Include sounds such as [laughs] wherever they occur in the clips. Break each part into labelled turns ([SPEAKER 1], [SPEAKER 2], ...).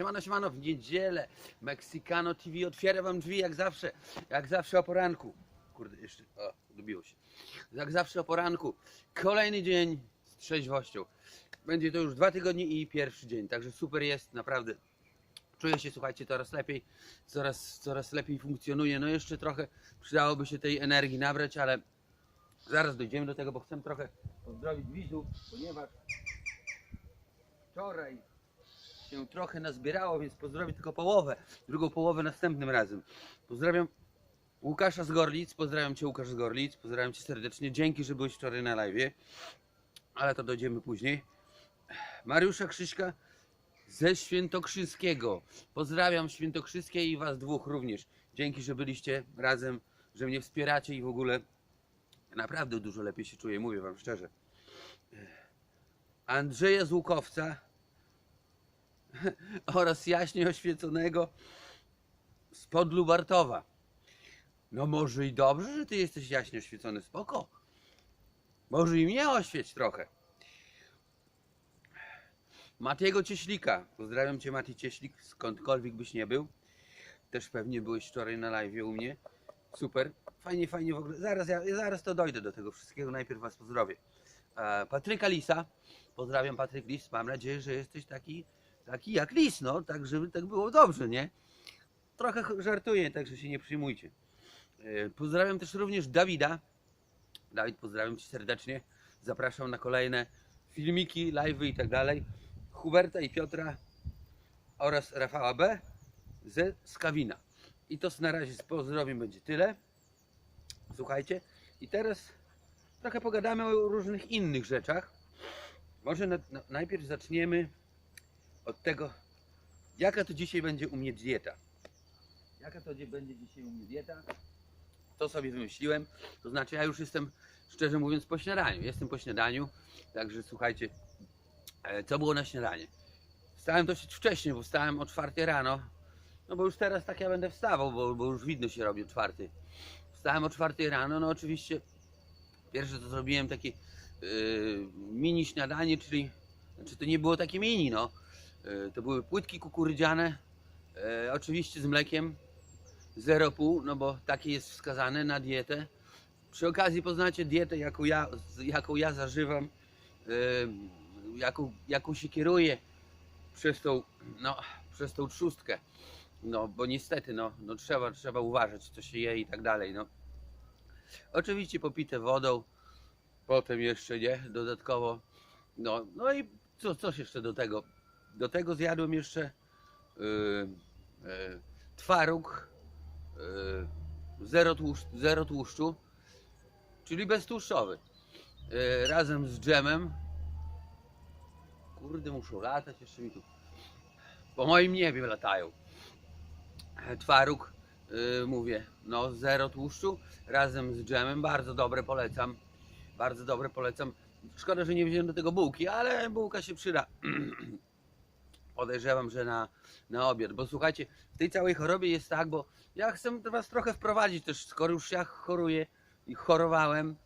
[SPEAKER 1] Siemano, siemano, w niedzielę Mexicano TV otwiera wam drzwi jak zawsze, jak zawsze o poranku. Kurde, jeszcze, o, dobiło się. Jak zawsze o poranku. Kolejny dzień z trzeźwością. Będzie to już dwa tygodnie i pierwszy dzień, także super jest, naprawdę. Czuję się, słuchajcie, coraz lepiej, coraz, coraz lepiej funkcjonuje. No jeszcze trochę przydałoby się tej energii nabrać, ale zaraz dojdziemy do tego, bo chcę trochę pozdrowić widzów, ponieważ wczoraj się trochę nazbierało, więc pozdrowię tylko połowę. Drugą połowę następnym razem. Pozdrawiam Łukasza z Gorlic. Pozdrawiam Cię Łukasz z Gorlic. Pozdrawiam Cię serdecznie. Dzięki, że byłeś wczoraj na live. Ale to dojdziemy później. Mariusza Krzyśka ze Świętokrzyskiego. Pozdrawiam Świętokrzyskie i Was dwóch również. Dzięki, że byliście razem, że mnie wspieracie i w ogóle naprawdę dużo lepiej się czuję, mówię Wam szczerze. Andrzeja z Łukowca [laughs] oraz jaśnie oświeconego z Podlubartowa. No może i dobrze, że ty jesteś jaśnie oświecony, spoko. Może i mnie oświeć trochę. Matiego Cieślika. Pozdrawiam cię Mati Cieślik, skądkolwiek byś nie był. Też pewnie byłeś wczoraj na live u mnie. Super. Fajnie, fajnie w ogóle. Zaraz, ja zaraz to dojdę do tego wszystkiego. Najpierw was pozdrowię. E, Patryka Lisa. Pozdrawiam Patryk Lis. Mam nadzieję, że jesteś taki, taki jak Lis, no. Tak, żeby tak było dobrze, nie? Trochę ch- żartuję, także się nie przyjmujcie. E, Pozdrawiam też również Dawida. Dawid, pozdrawiam cię serdecznie. Zapraszam na kolejne filmiki, live'y i tak dalej. Huberta i Piotra oraz Rafała B. ze Skawina. I to na razie z pozdrowiem będzie tyle. Słuchajcie. I teraz trochę pogadamy o różnych innych rzeczach. Może na, na, najpierw zaczniemy od tego, jaka to dzisiaj będzie u mnie dieta. Jaka to dzie- będzie dzisiaj u mnie dieta? To sobie wymyśliłem. To znaczy, ja już jestem, szczerze mówiąc, po śniadaniu. Jestem po śniadaniu, także słuchajcie, e, co było na śniadanie? Wstałem dosyć wcześnie, bo wstałem o 4 rano. No bo już teraz tak ja będę wstawał, bo, bo już widno się robi o 4. Wstałem o 4 rano, no oczywiście pierwsze co zrobiłem takie yy, mini śniadanie, czyli znaczy to nie było takie mini, no. Yy, to były płytki kukurydziane, yy, oczywiście z mlekiem 0,5, no bo takie jest wskazane na dietę. Przy okazji poznacie dietę, jaką ja, jaką ja zażywam, yy, jaką, jaką się kieruję przez tą, no, przez tą trzustkę. No, bo niestety, no, no trzeba, trzeba uważać, co się je i tak dalej, no. Oczywiście popite wodą, potem jeszcze, nie, dodatkowo, no, no i co, coś jeszcze do tego. Do tego zjadłem jeszcze yy, yy, twaróg, yy, zero, tłuszcz, zero tłuszczu, czyli beztłuszczowy, yy, razem z dżemem. Kurde, muszą latać, jeszcze mi tu po moim niebie latają. Twaróg, yy, mówię, no zero tłuszczu, razem z dżemem, bardzo dobre polecam. Bardzo dobre polecam. Szkoda, że nie wziąłem do tego bułki, ale bułka się przyda. [clears throat] Podejrzewam, że na, na obiad. Bo słuchajcie, w tej całej chorobie jest tak, bo ja chcę was trochę wprowadzić też, skoro już ja choruję i chorowałem,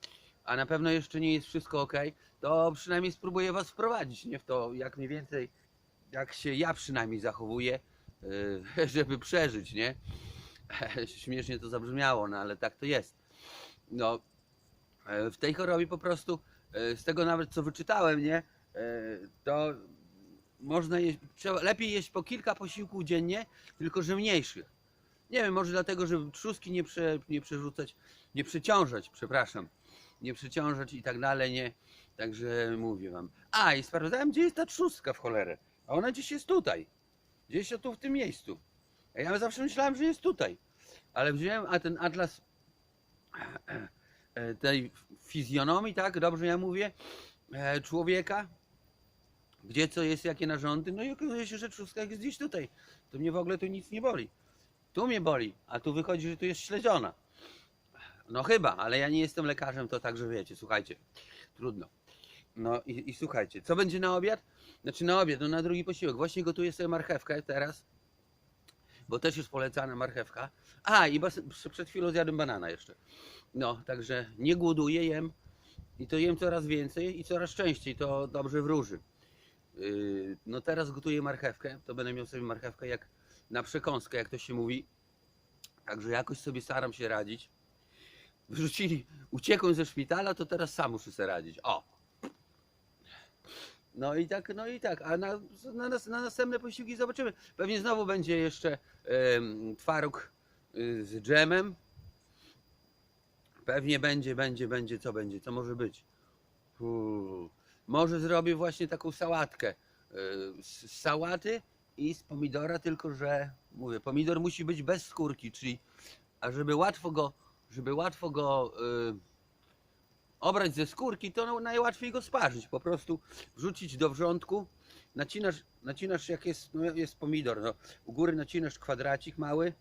[SPEAKER 1] a na pewno jeszcze nie jest wszystko ok, to przynajmniej spróbuję was wprowadzić, nie w to, jak mniej więcej, jak się ja przynajmniej zachowuję, yy, [laughs] żeby przeżyć, nie? [laughs] Śmiesznie to zabrzmiało, no ale tak to jest. No, e, w tej chorobie po prostu, e, z tego nawet co wyczytałem, nie, e, to można jeść, trzeba, lepiej jeść po kilka posiłków dziennie, tylko że mniejszych. Nie wiem, może dlatego, żeby trzustki nie, prze, nie przerzucać, nie przeciążać, przepraszam, nie przeciążać i tak dalej, nie. Także mówię wam. A, i sprawdzałem, gdzie jest ta trzustka w cholerę. A ona gdzieś jest tutaj. Gdzieś tu w tym miejscu. A ja zawsze myślałem, że jest tutaj. Ale wziąłem, a ten atlas [clears throat] e, tej fizjonomii, tak, dobrze ja mówię, e, człowieka, gdzie co jest, jakie narządy, no i okazuje się, że trzustka jest gdzieś tutaj. To mnie w ogóle tu nic nie boli. Tu mnie boli, a tu wychodzi, że tu jest śledziona. No chyba, ale ja nie jestem lekarzem, to także wiecie, słuchajcie, trudno. No i, i słuchajcie, co będzie na obiad? Znaczy na obiad, no na drugi posiłek. Właśnie gotuję sobie marchewkę teraz, bo też jest polecana marchewka. A, i przed chwilą zjadłem banana jeszcze. No, także nie głoduję, jem i to jem coraz więcej i coraz częściej, to dobrze wróży. Yy, No teraz gotuję marchewkę, to będę miał sobie marchewkę jak na przekąskę, jak to się mówi. Także jakoś sobie staram się radzić. Wyrzucili, uciekłem ze szpitala, to teraz sam muszę sobie radzić. O! No i tak, no i tak, a na, na, na następne posiłki zobaczymy. Pewnie znowu będzie jeszcze em, twaróg y, z dżemem. Pewnie będzie, będzie, będzie, co będzie, co może być. Uuu. Może zrobię właśnie taką sałatkę y, z sałaty i z pomidora, tylko że mówię, pomidor musi być bez skórki, czyli a żeby łatwo go, żeby łatwo go y, obrać ze skórki, to no, najłatwiej go sparzyć. Po prostu wrzucić do wrzątku, nacinasz, nacinasz jak jest, no, jest pomidor, no, u góry nacinasz kwadracik mały,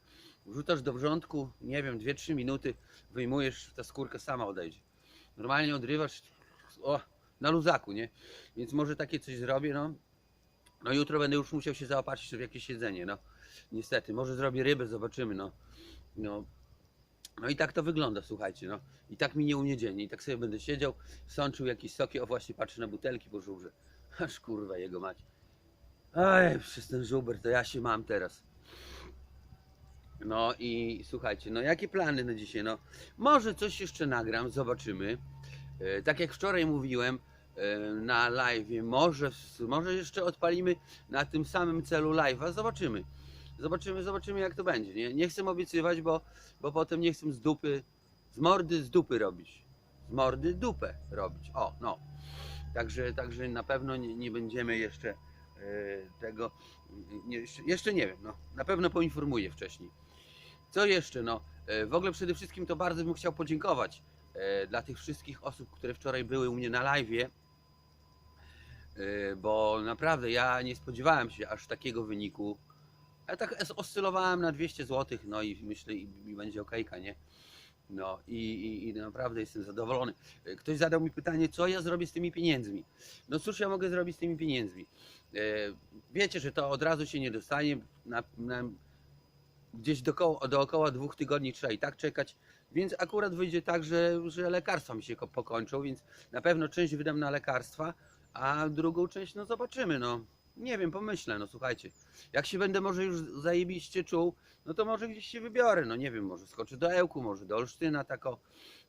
[SPEAKER 1] wrzucasz do wrzątku, nie wiem, 2-3 minuty, wyjmujesz, ta skórka sama odejdzie. Normalnie odrywasz, o, na luzaku, nie? Więc może takie coś zrobię, no. No jutro będę już musiał się zaopatrzyć w jakieś jedzenie, no. Niestety, może zrobię rybę, zobaczymy, no. No, no i tak to wygląda, słuchajcie, no. I tak minie u mnie dzień. I tak sobie będę siedział, sączył jakieś soki, o właśnie patrzę na butelki po żubrze. [laughs] Aż kurwa jego mać. Aj, przez ten żuber to ja się mam teraz. No i słuchajcie, no jakie plany na dzisiaj? No, może coś jeszcze nagram, zobaczymy. E, tak jak wczoraj mówiłem na live, może, może jeszcze odpalimy na tym samym celu live'a, zobaczymy. Zobaczymy, zobaczymy jak to będzie. Nie, nie chcę obiecywać, bo, bo potem nie chcę z dupy, z mordy z dupy robić. Z mordy dupę robić. O, no. Także, także na pewno nie, nie będziemy jeszcze e, tego, nie, jeszcze, nie wiem, no. Na pewno poinformuję wcześniej. Co jeszcze? No, e, w ogóle przede wszystkim to bardzo bym chciał podziękować e, dla tych wszystkich osób, które wczoraj były u mnie na live'ie, e, bo naprawdę ja nie spodziewałem się aż takiego wyniku. Ja tak oscylowałem na 200 zł, no i myślę, i, i będzie okejka, nie? No i, i, i naprawdę jestem zadowolony. E, Ktoś zadał mi pytanie, co ja zrobię z tymi pieniędzmi. No cóż ja mogę zrobić z tymi pieniędzmi? E, Wiecie, że to od razu się nie dostanie. Na, na, gdzieś dookoła, dookoła dwóch tygodni trzeba i tak czekać, więc akurat wyjdzie tak, że, że lekarstwa mi się ko- pokończą, więc na pewno część wydam na lekarstwa, a drugą część no zobaczymy, no. Nie wiem, pomyślę, no słuchajcie. Jak się będę może już zajebiście czuł, no to może gdzieś się wybiorę, no nie wiem, może skoczę do Ełku, może do Olsztyna tako.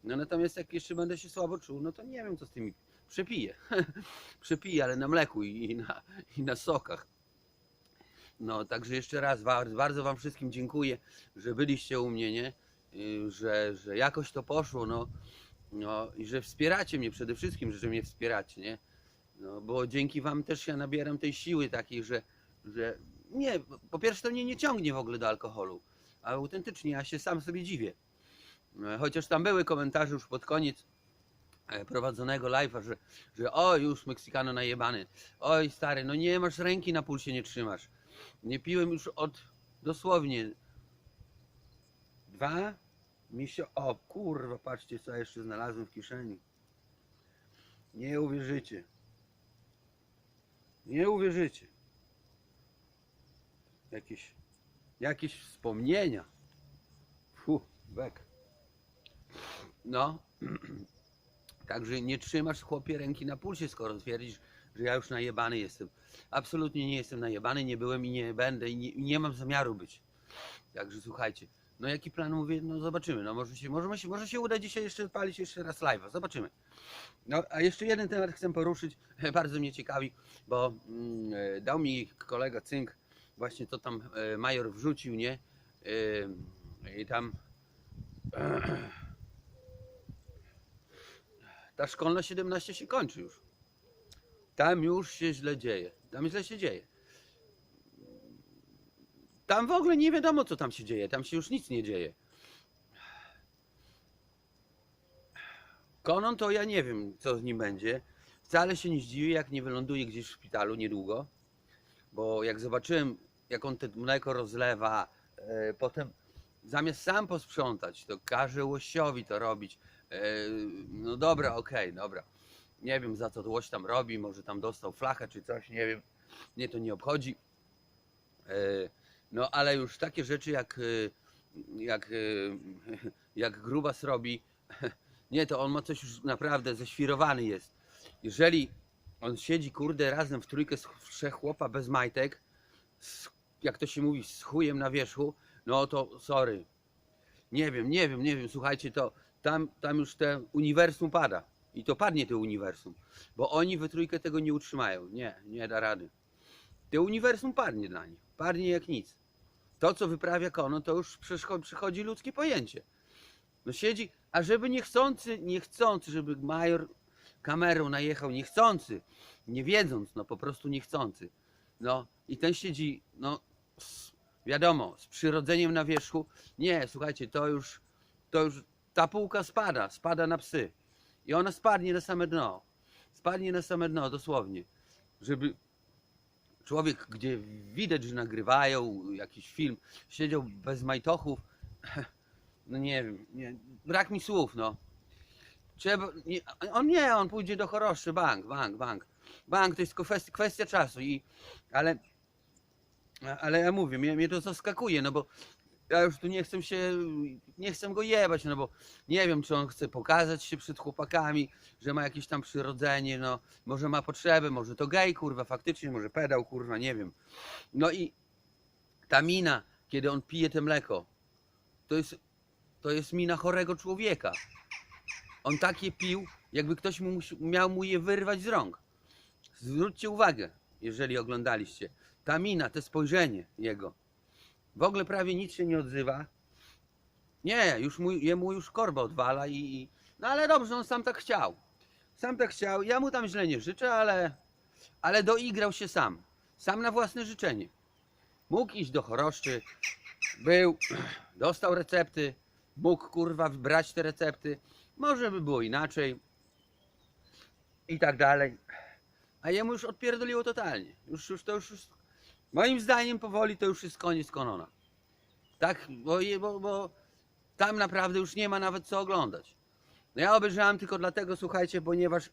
[SPEAKER 1] No natomiast jak jeszcze będę się słabo czuł, no to nie wiem co z tymi, przepiję. [laughs] przepiję, ale na mleku i, na, i na sokach. No, także jeszcze raz bardzo, Wam wszystkim dziękuję, że byliście u mnie, nie? Y, Że, że jakoś to poszło, no, no i że wspieracie mnie przede wszystkim, że mnie wspieracie, nie? No, bo dzięki Wam też ja nabieram tej siły takiej, że, że nie, po pierwsze to mnie nie ciągnie w ogóle do alkoholu, a autentycznie ja się sam sobie dziwię. No, Chociaż tam były komentarze już pod koniec e, prowadzonego live'a, że, że o już Meksykano najebany, oj stary, no nie masz ręki na pulsie, nie trzymasz. Nie piłem już od dosłownie dwa miesiące. O kurwa, patrzcie co jeszcze znalazłem w kieszeni. Nie uwierzycie. Nie uwierzycie. Jakieś, jakieś wspomnienia. Fu, bek. No. [clears throat] Także nie trzymasz chłopie ręki na pulsie, skoro twierdzisz, że ja już najebany jestem. Absolutnie nie jestem najebany, nie byłem i nie będę i nie, nie mam zamiaru być. Także słuchajcie. No jaki plan mówię, no zobaczymy. No może się, może, może się uda dzisiaj jeszcze odpalić jeszcze raz live'a. Zobaczymy. No a jeszcze jeden temat chcę poruszyć. [laughs] Bardzo mnie ciekawi, bo mm, dał mi kolega Cynk właśnie to tam e, major wrzucił, nie? E, I tam [clears throat] ta szkolna 17 się kończy już. Tam już się źle dzieje. Tam źle się dzieje. Tam w ogóle nie wiadomo, co tam się dzieje. Tam się już nic nie dzieje. Konon to ja nie wiem, co z nim będzie. Wcale się nie zdziwię, jak nie wyląduje gdzieś w szpitalu niedługo. Bo jak zobaczyłem, jak on te mleko rozlewa, e, potem zamiast sam posprzątać, to każe łosiowi to robić. E, no dobra, okej, dobra. Nie wiem za co to łoś tam robi, może tam dostał flachę czy coś, nie wiem. Mnie to nie obchodzi. E, No ale już takie rzeczy jak, e, jak, e, [laughs] jak grubas robi, [laughs] nie, to on ma coś już naprawdę ześwirowany jest. Jeżeli On siedzi, kurde, razem w trójkę z trzech chłopa bez majtek, z, jak to się mówi, z chujem na wierzchu, no to sorry. Nie wiem, nie wiem, nie wiem, słuchajcie, to tam, tam już te uniwersum pada. I to padnie to uniwersum. Bo oni we trójkę tego nie utrzymają. Nie, nie da rady. To uniwersum padnie dla nich. Padnie jak nic. To, co wyprawia Kono, to już przycho- przychodzi ludzkie pojęcie. No siedzi, a żeby niechcący, niechcący, żeby major kamerą najechał, niechcący, nie wiedząc, no po prostu niechcący. No i ten siedzi, no z, wiadomo, z przyrodzeniem na wierzchu. Nie, słuchajcie, to już, to już, ta półka spada, spada na psy. I ona spadnie na same dno. Spadnie na same dno, dosłownie. Żeby człowiek, gdzie widać, że nagrywają jakiś film, siedział bez majtochów, [laughs] no nie wiem, nie, brak mi słów, no. Trzeba, nie, on nie, on pójdzie do choroszy, bank, bank, bank. Bank to jest kwestia, kwestia czasu, i, ale, ale ja mówię, mnie, mnie to zaskakuje, no bo ja już tu nie chcę się, nie chcę go jebać, no bo nie wiem, czy on chce pokazać się przed chłopakami, że ma jakieś tam przyrodzenie, no, może ma potrzeby, może to gej, kurwa, faktycznie, może pedał, kurwa, nie wiem. No i ta mina, kiedy on pije te mleko, to jest, to jest mina chorego człowieka. On takie pił, jakby ktoś mu, miał mu je wyrwać z rąk. Zwróćcie uwagę, jeżeli oglądaliście. Ta mina, te spojrzenie jego. W ogóle prawie nic się nie odzywa. Nie, już mu, jemu już korba odwala i, i... No ale dobrze, on sam tak chciał. Sam tak chciał. Ja mu tam źle nie życzę, ale... Ale doigrał się sam. Sam na własne życzenie. Mógł iść do choroszczy. Był, [clears throat] dostał recepty. Mógł kurwa brać te recepty. Może by było inaczej. I tak dalej. A jemu już odpierdoliło totalnie. Już, już to już, już moim zdaniem powoli to już jest koniec Konona. Tak, bo, bo, bo tam naprawdę już nie ma nawet co oglądać. No ja obejrzałem tylko dlatego, słuchajcie, ponieważ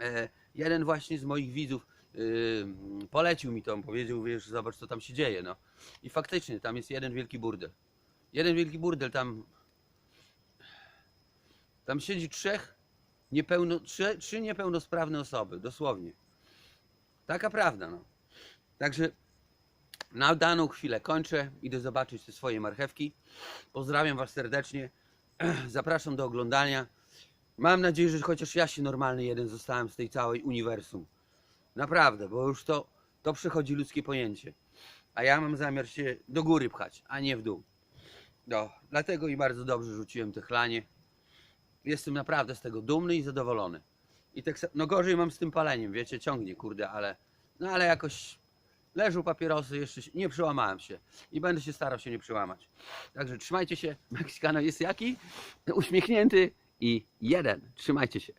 [SPEAKER 1] e, jeden właśnie z moich widzów e, polecił mi to, powiedział, wiesz, zobacz co tam się dzieje, no. I faktycznie, tam jest jeden wielki burdel. Jeden wielki burdel, tam tam siedzi trzech niepełno, trzy, trzy niepełnosprawne osoby, dosłownie. Taka prawda, no. Także na daną chwilę kończę. Idę zobaczyć te swoje marchewki. Pozdrawiam Was serdecznie. [clears throat] Zapraszam do oglądania. Mam nadzieję, że chociaż ja się normalny jeden zostałem z tej całej uniwersum. Naprawdę, bo już to, to przychodzi ludzkie pojęcie. A ja mam zamiar się do góry pchać, a nie w dół. No, dlatego i bardzo dobrze rzuciłem te chlanie. Jestem naprawdę z tego dumny i zadowolony. I tak, no gorzej mam z tym paleniem, wiecie, ciągnie, kurde, ale, no ale jakoś leżą papierosy, jeszcze nie przełamałem się i będę się starał się nie przełamać. Także trzymajcie się, [laughs] Meksykano jest jaki? Uśmiechnięty i jeden. Trzymajcie się.